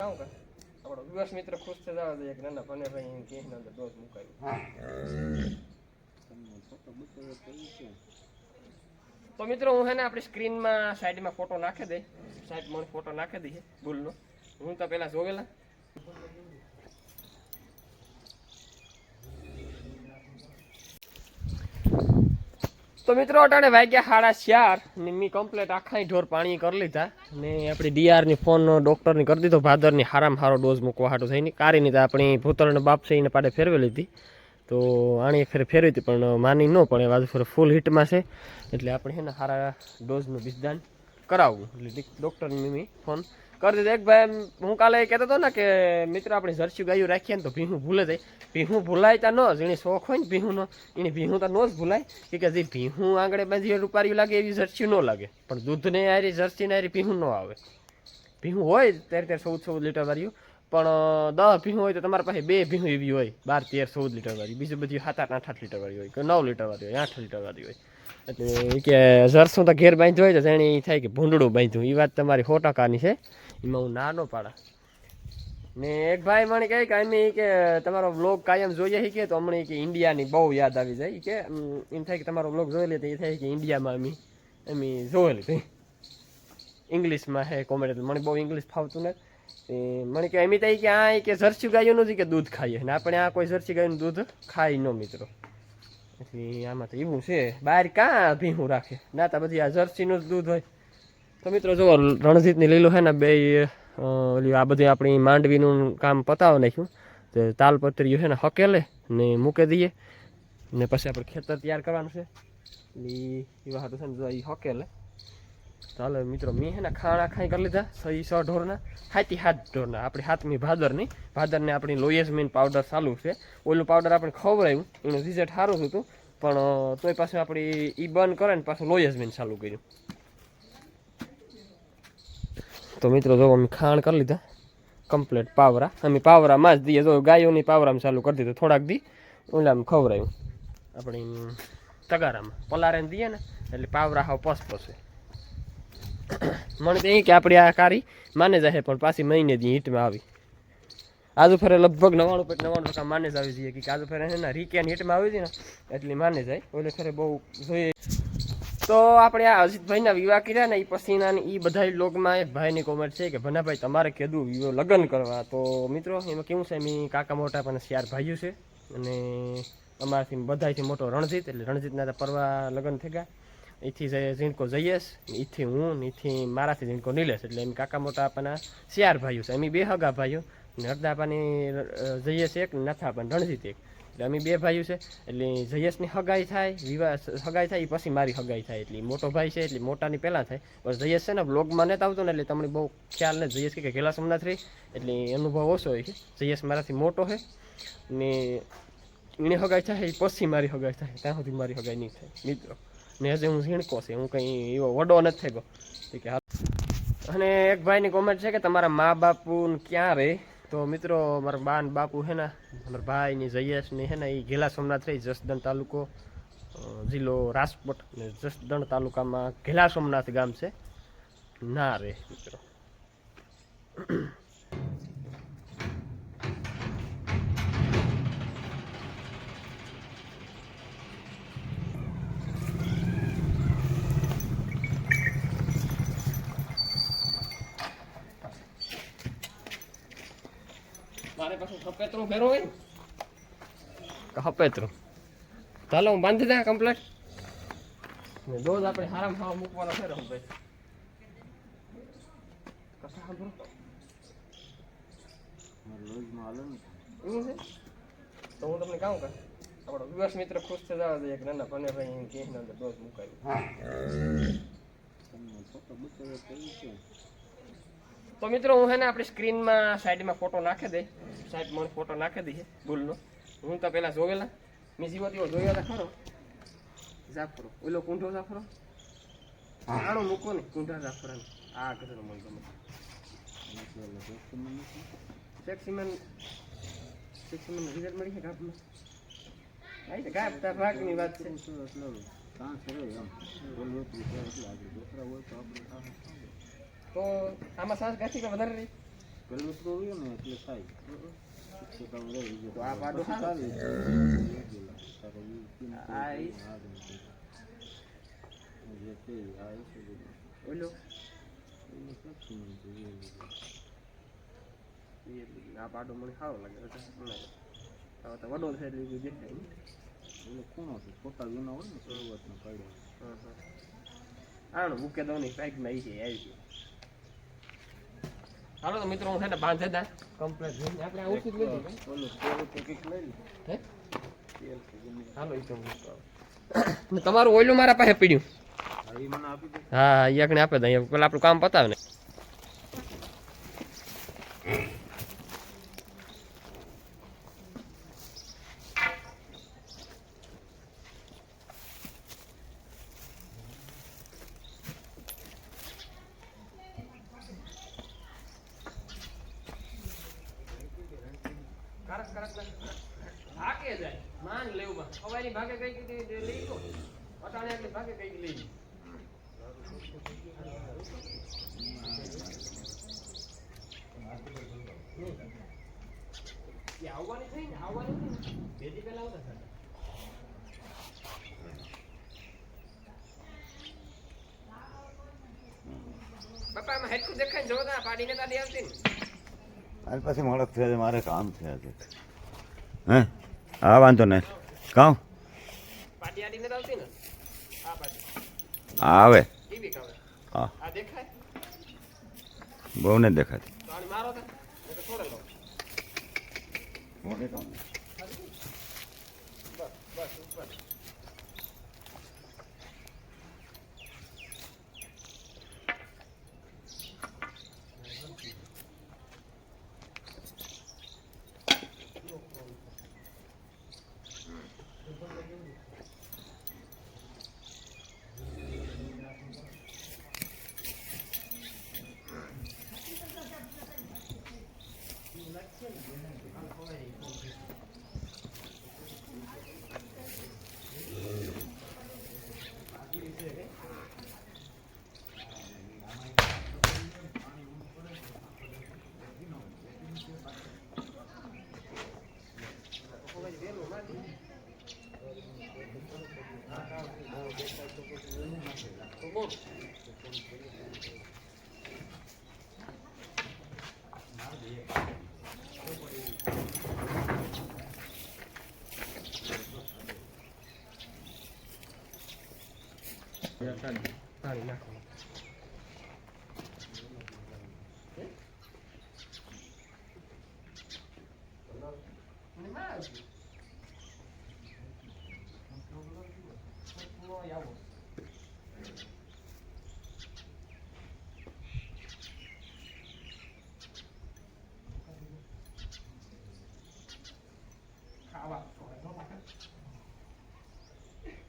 કામ આપણો દિવસ મિત્ર ખુશ થઈ જવા દે કે ના ના ભને ભાઈ એમ કેસ અંદર ડોઝ મુકાયું. તો મિત્રો હું હે ને આપણી સ્ક્રીનમાં સાઈડમાં ફોટો નાખી દઈ સાઈડ મને ફોટો નાખી દઈએ ભૂલનો. હું તો પહેલાં જોવેલા. તો મિત્રો, અટાણે વાગ્યા સાડા ચાર ને મેં કમ્પ્લેટ આખાય ઢોર પાણી કરી લીધા ને આપણી ડીઆરની ફોનનો ડૉક્ટરની કરી દીધો, ભાદરની હારામાં હારો ડોઝ મૂકવા હાટો થઈને કારીની તો આપણી ભૂતળનો બાપ છે એને પાડે ફેરવી લીધી. તો આણી ફેર ફેરવી હતી, પણ માની ન પડે બાજુ ફેર ફૂલ હિટમાં છે. એટલે આપણે એને સારા ડોઝનું વિજદાન કરાવવું. એટલે ડૉક્ટરની મેં ફોન કરી દીધું. એક ભાઈ હું કાલે કહેતો હતો ને કે, મિત્ર, આપણે જર્સી ગાયું રાખીએ ને તો ભીહું ભૂલે જાય. ભીહું ભૂલાય ત્યાં ન જ એને શોખ હોય ને ભીહુંનો એને ભીહું તો ન જ ભૂલાય. કે જે, ભીહું આંગળે બાંધી રૂપારી લાગે, એવી જર્સી ન લાગે. પણ દૂધને આરી જર્સીને આરી ભીહું ન આવે. ભીહું હોય ત્યારે ત્યારે ચૌદ ચૌદ લીટર વાળ્યું પણ દસ ભીહું હોય તો તમારા પાસે બે ભીહું એવી હોય, બાર, તેર, ચૌદ લીટર વાળી બીજું બધી સાત, આઠ આઠ આઠ લીટર વાળી હોય કે નવ લીટર વાળી હોય, આઠ લીટર વાળી હોય. એટલે કે, જરસું તો ઘેર બાંધ્યું હોય તો જાણે થાય કે ભૂંડડું બાંધ્યું એ વાત તમારી સો ટકાની છે. એમાં હું નાનો પાડા. ને એક ભાઈ મને કહે કે અમે કે તમારો બ્લોગ કાયમ જોઈએ કે? તો ઈ કે ઇન્ડિયાની બહુ યાદ આવી જાય. કે એમ થાય કે તમારો વ્લોગ જોઈ લે તો એ થાય કે ઇન્ડિયામાં અમે અમે જોઈ લીધી ઇંગ્લિશમાં હે કોમેડી મને બહુ ઇંગ્લિશ ફાવતું નથી. મને કે એમ થાય કે આ કે જર્સી ગાયોનું જ કે દૂધ ખાઈએ ને આપણે આ કોઈ જર્સી ગાયનું દૂધ ખાઈ ન મિત્રો. એટલે આમાં તો એવું છે. બહાર કાં ભીહું રાખે? ના, તો બધી આ જર્સીનું જ દૂધ હોય. તો મિત્રો જો રણજીતની લીલું છે ને બે ઓલી આ બધી આપણી માંડવીનું કામ પતાવ નાખ્યું. તો તાલપત્રીઓ છે ને હકેલે ને મૂકી દઈએ. ને પછી આપણે ખેતર તૈયાર કરવાનું છે. એ એવા છે ને જો એ હકેલે. ચાલો મિત્રો, મેં છે ને ખાણા ખાઈ કરી લીધા, સહી સો ઢોરના. હાથી હાથ ઢોરના, આપણી હાથમી ભાદરની. ભાદરને આપણી લોયસમીન પાવડર ચાલુ છે. ઓલું પાવડર આપણે ખવડાવ્યું, એનું રિઝલ્ટ સારું હતું. પણ તોય પાછું આપણી એ બંધ કરે ને પાછું લોયસમીન ચાલુ કર્યું. તો મિત્રો જો અમે ખાણ કરી લીધા કમ્પ્લેટ પાવરા. અમે પાવરામાં જ દઈએ જો ગાયોની પાવરામાં ચાલુ કરી દીધું, થોડાક દી, ઓલામાં ખવરાયું આપણી તગારામાં પલારે દઈએ ને, એટલે પાવરા હાવ પસ પસે મને તો એ કે આપણી આ કારી માને જાય પણ પાછી મહિને દી હીટમાં આવી. આજુ ફરે લગભગ નવાણું પછી નવાણું ટકા માને જ આવી જઈએ. કે આજુ ફરે એના રીકેન હીટમાં આવી હતી ને, એટલી માને જાય ઓલે ફરે બહુ જોઈએ. તો આપણે આ અજીતભાઈના વિવાહ કર્યા ને એ પસીના એ બધા લોગમાં એક ભાઈની કોમેન્ટ છે કે, ભનાભાઈ, તમારે કીધું વિવો લગ્ન કરવા? તો મિત્રો, એમાં કેવું છે, એમ કાકા મોટા પણ ચાર ભાઈઓ છે અને અમારાથી બધાથી મોટો રણજીત, એટલે રણજીતના પરવા લગ્ન થઈ ગયા. એથી ઝીણકો જઈએશ એથી હું એથી મારાથી ઝીણકો નીલેશ, એટલે એમ કાકા મોટા આપણા ચાર ભાઈઓ છે. એમ બે હગા ભાઈઓ ને જઈએ છે એક નથા પણ રણજીત એક. એટલે અમે બે ભાઈઓ છે, એટલે જયેશની હગાઈ થાય, વિવાહ હગાઈ થાય એ પછી મારી હગાઈ થાય. એટલે મોટો ભાઈ છે, એટલે મોટાની પહેલાં થાય. પણ જયેશ છે ને બ્લોગમાં નથી આવતો ને એટલે તમને બહુ ખ્યાલ ને જયેશ કે ઘેલા સોમનાથ રહી. એટલે અનુભવ ઓછો હોય છે. જયેશ મારાથી મોટો છે ને એને હગાઈ થાય એ પછી મારી હગાઈ થાય. ત્યાં સુધી મારી હગાઈ નહીં થાય. મિત્રો, ને આજે હું ઝીણકો છે, હું કંઈ એવો વડો નથી થયો ગયો કે અને એક ભાઈની કોમેન્ટ છે કે તમારા મા બાપુ ક્યાં રહે? તો મિત્રો, મારા બા ને બાપુ હે ને, મારા જયેશ ને હે ને એ ઘેલા સોમનાથ રહી જસદણ તાલુકો જિલ્લો રાજકોટ ને જસદણ તાલુકામાં ઘેલા સોમનાથ ગામ છે. ના રે, મિત્રો. મારે પાછું હોય ને? ચાલો હું બાંધી દે કમ્પ્લેટ ને ડોઝ આપણે હારામ હાવ મૂકવાનો ફેરો ભાઈ. કશા સાંભળો એવું છે? તો હું તમને કહું કે આપણો વિવાસ મિત્ર ખુશ થઈ જવા દઈએ કે નાના ભને ભાઈ એમ કે એના અંદર ડોઝ મુકાયું. તો મિત્રો હું હે ને આપણી સ્ક્રીનમાં સાઈડમાં ફોટો નાખી દે. સાઈડમાં ફોટો નાખી દઈએ ભૂલનો. હું તો પહેલાં જોયેલા મેં જીવતીઓ જોયા હતા ખરો. જાફરો. ઓલો કુંઢો જાફરો. આણો મૂકો ને. કુંઢા જાફરાનો. આ ઘરનો મને ગમે. સેક્સીમેન સેક્સીમેન રિઝલ્ટ મળી છે ગાપમાં આવી છે ગાપ તાર ભાગની વાત છે. તો આમાં સાસ ગાછી કે વધારે રહી? પેલું તો રહ્યું ને એટલે થાય. તો આ પાડો સારો કેમ આ પાડો મને સારો લાગે. તો વડો છે એટલે દેખાય. ઓલો ખૂણો છે. ખોટા વિના હોય ને શરૂઆતમાં હા હં. મૂકે દઉં આવી જાય આવી ગયું હાલો તો મિત્રો હું છે ને બાંધે દા કમ્પ્લેટ જોઈને આપણે આવું શું લઈ લઈએ. હાલો એ તો તમારું ઓઈલું મારા પાસે પીડ્યું. હા, આગળ આપે દઈએ પેલા આપણું કામ પતાવે ને. ભાગે જાય. માન લેવું બા સવારની ભાગે કઈ કઈ લઈ લો. અટાણે એટલે ભાગે કઈ લઈ લો. એ આવવાની થઈ ને, આવવાની થઈ ને. બે દી પહેલા આવતા હતા. બાપા, આમાં હેઠું દેખાય ને જોતા પાડીને તાડી આવતી ને. મારી પાસે મોડક થયા છે, મારે કામ થયા છે. હે? હા વાંધો નહીં. પાડી આવે. હા. બહુ ને દેખાતી બોલ પાણી નાખો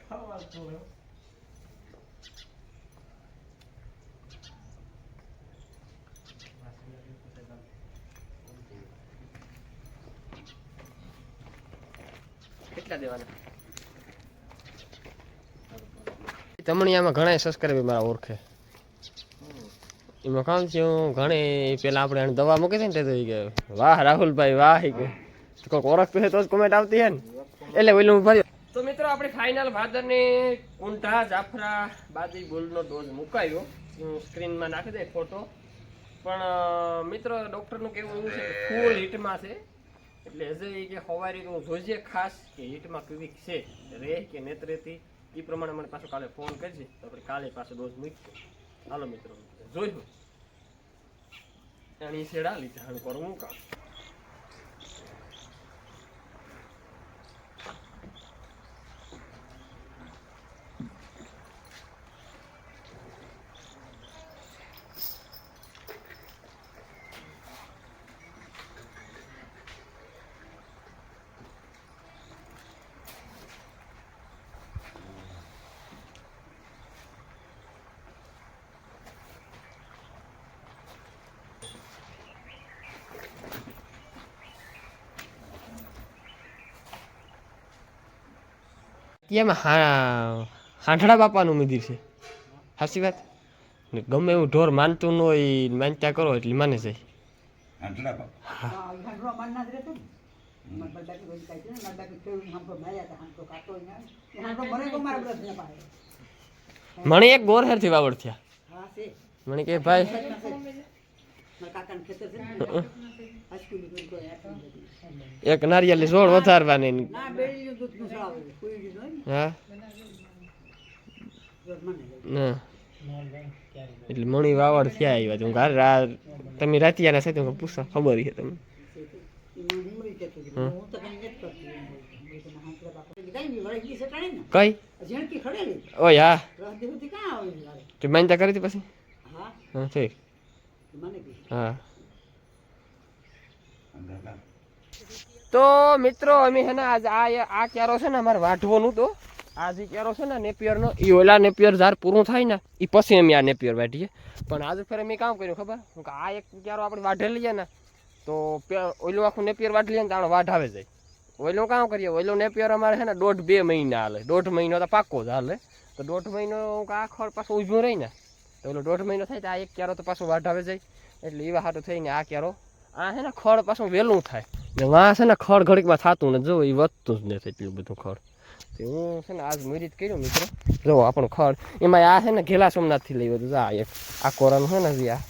ખાવા ખાવા તો કેટલા દેવાના તમણિયામાં ઘણા સબસ્ક્રાઈબર મારા ઓળખે એમાં કામ છે હું ઘણી પેલા આપણે એને દવા મૂકી હતી ને તે તો ઈ કે વાહ રાહુલભાઈ વાહ ઈ કે કોઈક ઓળખતું છે તો જ કોમેન્ટ આવતી છે ને એટલે ઓલું ભર્યો તો મિત્રો, આપણે ફાઇનલ ફાધરને કુંઠા જાફરા બાદી ભૂલનો ડોઝ મુકાયો. હું સ્ક્રીનમાં નાખી દે ફોટો પણ મિત્રો ડૉક્ટરનું કહેવું એવું છે કે ફૂલ હિટમાં છે. એટલે હજે કે હું જોજે ખાસ કે હિટમાં ક્વિક છે, રે કે નેત રહેતી એ પ્રમાણે મને પાછો કાલે ફોન કરજે. તો આપણે કાલે પાછો ડોઝ મૂકીશું હાલો મિત્રો જોઈશું એની છેડા લીધા કરવું કામ એમાં હા હાંઠડા બાપાનું મંદિર છે. સાચી વાત? ને ગમે એવું ઢોર માનતું ન હોય માનતા કરો એટલે માને છે. મને એક ગોરહેરથી વાવડ થયા. હા, મને કે ભાઈ એક નારિયેળની છોડ વધારવાની. હા? એટલે મણી વાવડ થયા આવ્યા હું ઘર તમે રાતિયાના સાથે હું પૂછો ખબર છે તમને? કંઈ. ઓય હા. માનતા કરી હતી પછી? હા, હા ઠીક. હા. તો મિત્રો અમે છે ને આજ આ આ ક્યારો છે ને અમારે વાઢવાનું તો. આ જે ક્યારો છે ને નેપિયરનો એ ઓલા નેપિયર ઝાર પૂરું થાય ને એ પછી અમે આ નેપિયર વાઢીએ. પણ આજે ફેર અમે કામ કર્યું ખબર? હું કે આ એક ક્યારો આપણે વાઢે લઈએ ને તો પે- ઓલું આખું નેપિયર વાઢી લઈએ ને તાણો વાઢ આવે જાય. ઓલું કામ કરીએ ઓલું નેપિયર અમારે છે ને દોઢ બે મહિના હાલે. દોઢ મહિનો તો પાકો જ હાલે. તો દોઢ મહિનો આખો પાછું ઊભું રહી ને તો પેલો દોઢ મહિનો થાય તો આ એક ક્યારો તો પાછું વાઢાવે જાય. એટલે એવા હાટું થઈને આ ક્યારો, આ છે ને ખડ પાછું વહેલું થાય. ને વાં છે ને ખડ ઘડીકમાં થતું ને જો એ વધતું જ નથી એટલું બધું ખડ. તો હું છે ને આજ મેરિટ કર્યું મિત્રો. જો આપણું ખડ, એમાં આ છે ને ઘેલા સોમનાથથી લઈ બધું આ એક, આ કોરાનું છે ને આ.